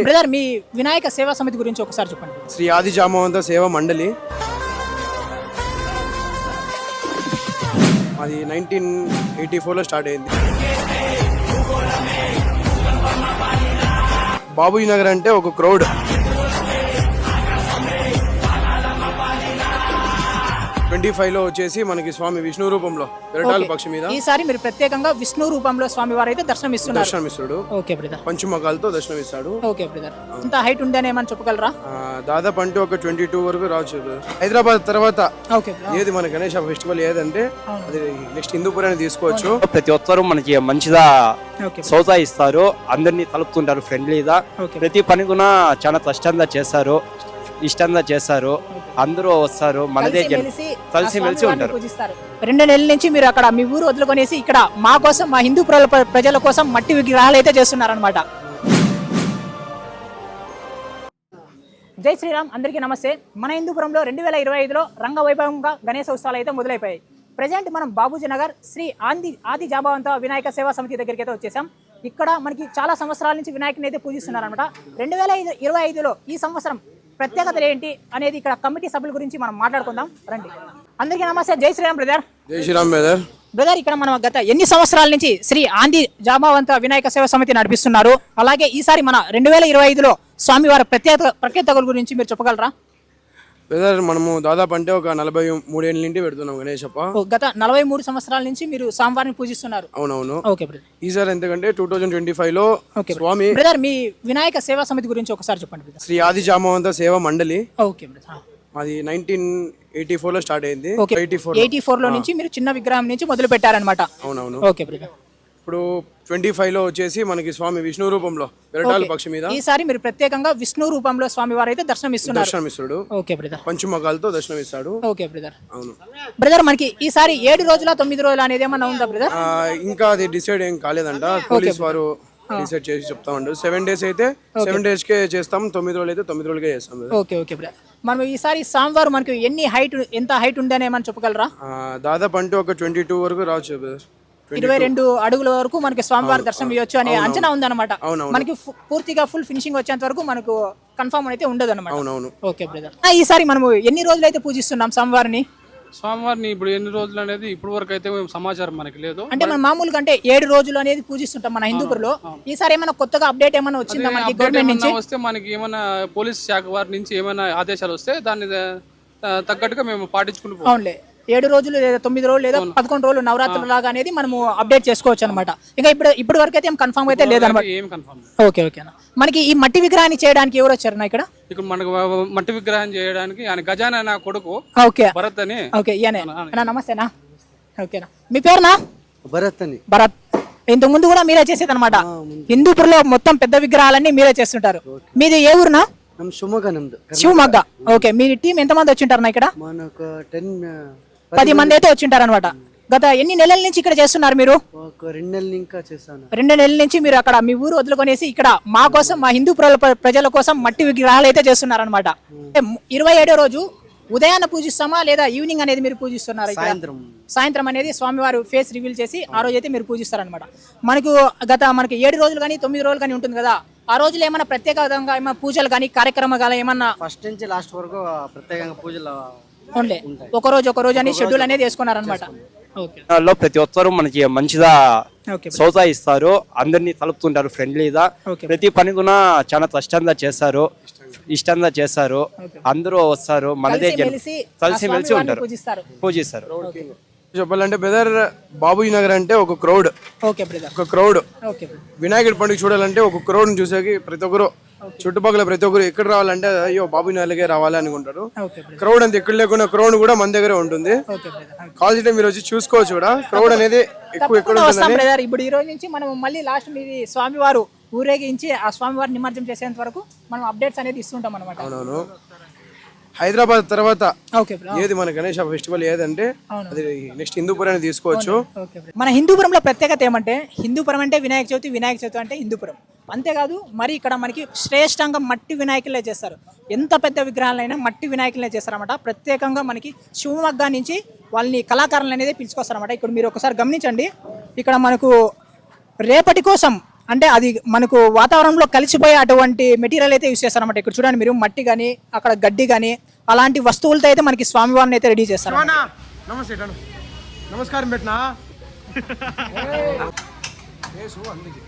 Brother మీ వినాయక సేవా సమితి గురించి ఒకసారి చెప్పండి. శ్రీ ఆది జామవంత సేవ మండలి. అది నైన్టీన్ ఎయిటీ ఫోర్లో స్టార్ట్ అయింది. బాబుజీ నగర్ అంటే ఒక క్రౌడ్. ట్వంటీ ఫైవ్లో వచ్చేసి మనకి స్వామి విష్ణు రూపంలో విరటాల పక్షి మీద ఈసారి మీరు ప్రత్యేకంగా విష్ణు రూపంలో స్వామి వారు అయితే దర్శనం ఇస్తున్నారు దర్శనమిస్తాడు. Okay brother. పంచుమకాలతో దర్శనమిస్తాడు. Okay brother. ఇంత హైట్ ఉందని ఏమని చెప్పగలరా? ఆ, దాదాపు అంటే ఒక ట్వంటీ టూ వరకు రావచ్చు హైదరాబాద్ తర్వాత ఓకే ఏది మన గణేష ఫెస్టివల్ ఏదంటే అది నెక్స్ట్ హిందూపురాన్ని తీసుకోవచ్చు. ప్రతి ఒక్కరు మనకి మంచిగా ఓకే సౌతా ఇస్తారు. అందరినీ కలుపుతుంటారు ఫ్రెండ్లీగా. ప్రతి పని కూడా చాలా కష్టంగా చేస్తారు. ఇష్టంగా చేస్తారు అందరూ వస్తారు మనదే కలిసి మెలిసి ఉంటారు. రెండు నెలల నుంచి మీరు అక్కడ మీ ఊరు వదులుకొనేసి ఇక్కడ మా కోసం మా హిందూ ప్ర- ప్రజల కోసం మట్టి విగ్రహాలు అయితే చేస్తున్నారనమాట జై శ్రీరామ్ అందరికీ నమస్తే. మన హిందూపురంలో రెండు వేల ఇరవై ఐదులో రంగవైభవంగా గణేశ ఉత్సవాలు అయితే మొదలైపోయాయి. ప్రజెంట్ మనం బాబూజీ నగర్ శ్రీ ఆంది ఆది జాబావంత వినాయక సేవా సమితి దగ్గరికి అయితే వచ్చేసాం. ఇక్కడ మనకి చాలా సంవత్సరాల నుంచి వినాయకుని అయితే పూజిస్తున్నారనమాట రెండు వేల ఇరవై ఐదులో ఈ సంవత్సరం ప్రత్యేకతలు ఏంటి అనేది ఇక్కడ కమిటీ సభ్యుల గురించి మనం మాట్లాడుకుందాం. రండి. అందరికీ నమస్తే. జై శ్రీరామ్ బ్రదర్. జై శ్రీరామ్ బ్రదర్. బ్రదర్ ఇక్కడ మనం గత ఎన్ని సంవత్సరాల నుంచి శ్రీ ఆంది జామావంత వినాయక సేవ సమితి నడిపిస్తున్నారు? అలాగే ఈసారి మన రెండు వేల ఇరవై ఐదులో స్వామివారి ప్రత్యేక ప్రత్యేకతల గురించి మీరు చెప్పగలరా? బ్రదర్ మనము దాదాపు అంటే ఒక నలభై మూడేళ్ళ నుండి పెడుతున్నాం గణేషప్ప ఓ, గత నలభై మూడు సంవత్సరాల నుంచి మీరు స్వామివారిని పూజిస్తున్నారు. అవునవును. ఓకే ఈసారి ఎందుకంటే టూ థౌజండ్ ట్వంటీ ఫైవ్లో స్వామి బ్రదర్ మీ వినాయక సేవా సమితి గురించి ఒకసారి చెప్పండి శ్రీ ఆది జామవంత సేవ మండలి. ఓకే అది నైన్టీన్ ఎయిటీ ఫోర్లో స్టార్ట్ అయింది. ఎయిటీ ఫోర్ ఎయిటీ ఫోర్లో నుంచి మీరు చిన్న విగ్రహం నుంచి మొదలు పెట్టారనమాట అవునవును. ఓకే బ్రదర్ ఇప్పుడు ట్వంటీ ఫైవ్లో వచ్చేసి మనకి స్వామి విష్ణు రూపంలో విరటాల పక్షి మీద. ఈసారి మీరు ప్రత్యేకంగా విష్ణు రూపంలో స్వామివారు అయితే దర్శనం ఇస్తున్నారు దర్శనమిస్తాడు. ఓకే బ్రదర్ పంచుమకాలతో దర్శనమిస్తాడు. ఓకే బ్రదర్ అవును. బ్రదర్ మనకి ఈసారి ఏడు రోజుల తొమ్మిది రోజులు అనేది ఏమన్నా ఉందా బ్రదర్ ఇంకా అది డిసైడ్ ఏం కాలేదంట. పోలీస్ వారు డిసైడ్ చేసి చెప్తామంటారు సెవెన్ డేస్ అయితే సెవెన్ డేస్ కే చేస్తాం. తొమ్మిది రోజులు అయితే తొమ్మిది రోజులకే చేస్తాం. ఓకే ఓకే బ్రదర్ మనం ఈసారి స్వామివారు మనకి ఎన్ని హైట్ ఎంత హైట్ ఉందని ఏమని చెప్పగలరా? దాదాపు అంటే ఒక ట్వంటీ టూ వరకు రావచ్చు బ్రదర్ ఇరవై రెండు అడుగుల వరకు మనకి స్వామివారి దర్శనం ఇవ్వచ్చు అనే అంచనా ఉందన్నమాట. అవునవును. మనకి పూర్తిగా ఫుల్ ఫినిషింగ్ వచ్చేంత వరకు మనకు కన్ఫర్మ్ అయితే ఉండదు అనమాట ఓకే బ్రదర్. ఈసారి మనము ఎన్ని రోజులు అయితే పూజిస్తున్నాం స్వామివారిని? స్వామివారిని ఇప్పుడు ఎన్ని రోజులు అనేది ఇప్పుడు వరకు అయితే సమాచారం మనకి లేదు. అంటే మనం మామూలుగా అంటే ఏడు రోజులు అనేది పూజిస్తుంటాం మన హిందూపురలో. ఈసారి ఏమైనా కొత్తగా అప్డేట్ ఏమైనా వచ్చిందా మనకి అప్డేట్ గవర్నమెంట్ నుంచి? వస్తే మనకి ఏమైనా పోలీస్ శాఖ వారి నుంచి ఏమైనా ఆదేశాలు వస్తే దాన్ని తగ్గట్టుగా మేము పాటించుకుంటూ అవునులే. ఏడు రోజులు లేదా తొమ్మిది రోజులు లేదా పదకొండు రోజులు నవరాత్రులు లాగా అనేది మనము అప్డేట్ చేసుకోవచ్చు అనమాట ఇంకా ఇప్పుడు ఇప్పటి వరకు అయితే ఏం కన్ఫర్మ్ అయితే లేదనమాట ఓకే ఓకే మనకి ఈ మట్టి విగ్రహాన్ని చేయడానికి ఎవరు వచ్చారు ఇక్కడ? ఇక్కడ మనకు మట్టి విగ్రహం చేయడానికి ఆయన నా కొడుకు ఓకే. భరత్ అని. ఓకే నమస్తేనా ఓకేనా మీ పేరునా భరత్ అని. భరత్. ఇంతకు ముందు కూడా మీరే చేసేది అనమాట హిందూపూర్లో మొత్తం పెద్ద విగ్రహాలన్నీ మీరే చేస్తుంటారు. మీది ఏ ఊరునా శివమొగ్గ ఓకే మీ టీం ఎంత మంది వచ్చింటారు ఇక్కడ? మనకు టెన్ పది మంది అయితే వచ్చింటారు అనమాట గత ఎన్ని నెలల నుంచి ఇక్కడ చేస్తున్నారు మీరు? రెండు నెలలు ఇంకా చేశాను రెండు నెలల నుంచి మీరు అక్కడ మీ ఊరు వదులుకొనేసి ఇక్కడ మా కోసం మా హిందూ ప్ర- ప్రజల కోసం మట్టి విగ్రహాలు అయితే చేస్తున్నారనమాట ఇరవై ఏడో రోజు ఉదయాన్న పూజిస్తామా లేదా ఈవినింగ్ అనేది మీరు పూజిస్తున్నారు? సాయంత్రం. సాయంత్రం అనేది స్వామివారు ఫేస్ రివీల్ చేసి ఆ రోజు అయితే మీరు పూజిస్తారనమాట మనకు గత మనకి ఏడు రోజులు కానీ తొమ్మిది రోజులు కానీ ఉంటుంది కదా. ఆ రోజులు ఏమైనా ప్రత్యేకంగా ఏమైనా పూజలు కానీ కార్యక్రమాలు కానీ ఏమన్నా ఫస్ట్ నుంచి లాస్ట్ వరకు ప్రత్యేకంగా పూజలు ఉండే. ఒక రోజు ఒక రోజు అని షెడ్యూల్ అనేది వేసుకున్నారనమాట ఓకే. లో ప్రతి ఒక్కరు మనకి మంచిగా ఓకే. సౌతా ఇస్తారు అందరినీ కలుపుతుంటారు ఫ్రెండ్లీగా ప్రతి పని కూడా చాలా కష్టంగా చేస్తారు. ఇష్టంగా. చేస్తారు. అందరూ వస్తారు. మనదే కలిసి మెలిసి ఉంటారు. పూజిస్తారు. పూజిస్తారు. చెప్పాలంటే బ్రదర్ బాబుజీ నగర్ అంటే ఒక క్రౌడ్ ఓకే బ్రదర్. ఒక క్రౌడ్ వినాయకుడి పండుగ చూడాలంటే ఒక క్రౌడ్ చూసేకి ప్రతి ఒక్కరు చుట్టుపక్కల ప్రతి ఒక్కరు ఎక్కడ రావాలంటే అయ్యో బాబు నగర్కే రావాలి అనుకుంటారు. క్రౌడ్ అంత ఎక్కడ లేకుండా క్రౌడ్ కూడా మన దగ్గరే ఉంటుంది. టైం మీరు వచ్చి చూసుకోవచ్చు కూడా. క్రౌడ్ అనేది ఎక్కువ ఎక్కడ ఇప్పుడు ఈ రోజు నుంచి మనం మళ్ళీ లాస్ట్ మీది స్వామివారు ఊరేగించి ఆ స్వామివారి నిమజ్జనం చేసేంత వరకు మనం అప్డేట్స్ అనేది ఇస్తుంటాం అనమాట అవునవును. హైదరాబాద్ తర్వాత ఏది మన గణేష ఫెస్టివల్ ఏదంటే అది నెక్స్ట్ హిందూపురాన్ని తీసుకోవచ్చు. మన హిందూపురంలో ప్రత్యేకత ఏమంటే హిందూపురం అంటే వినాయక చవితి వినాయక చవితి అంటే హిందూపురం. అంతేకాదు మరి ఇక్కడ మనకి శ్రేష్టంగా మట్టి వినాయకులే చేస్తారు. ఎంత పెద్ద విగ్రహాలైనా మట్టి వినాయకులే చేస్తారన్నమాట. ప్రత్యేకంగా మనకి శివమొగ్గ నుంచి వాళ్ళని కళాకారులు అనేది పిలుచుకొస్తారన్నమాట. ఇక్కడ మీరు ఒకసారి గమనించండి. ఇక్కడ మనకు రేపటి కోసం అంటే అది మనకు వాతావరణంలో కలిసిపోయే అటువంటి మెటీరియల్ అయితే యూస్ చేస్తారన్నమాట. ఇక్కడ చూడండి మీరు మట్టి కానీ అక్కడ గడ్డి కానీ అలాంటి వస్తువులతో అయితే మనకి స్వామివారిని అయితే రెడీ చేస్తారు నమస్తే నమస్కారం పెట్టినా? అందుకే.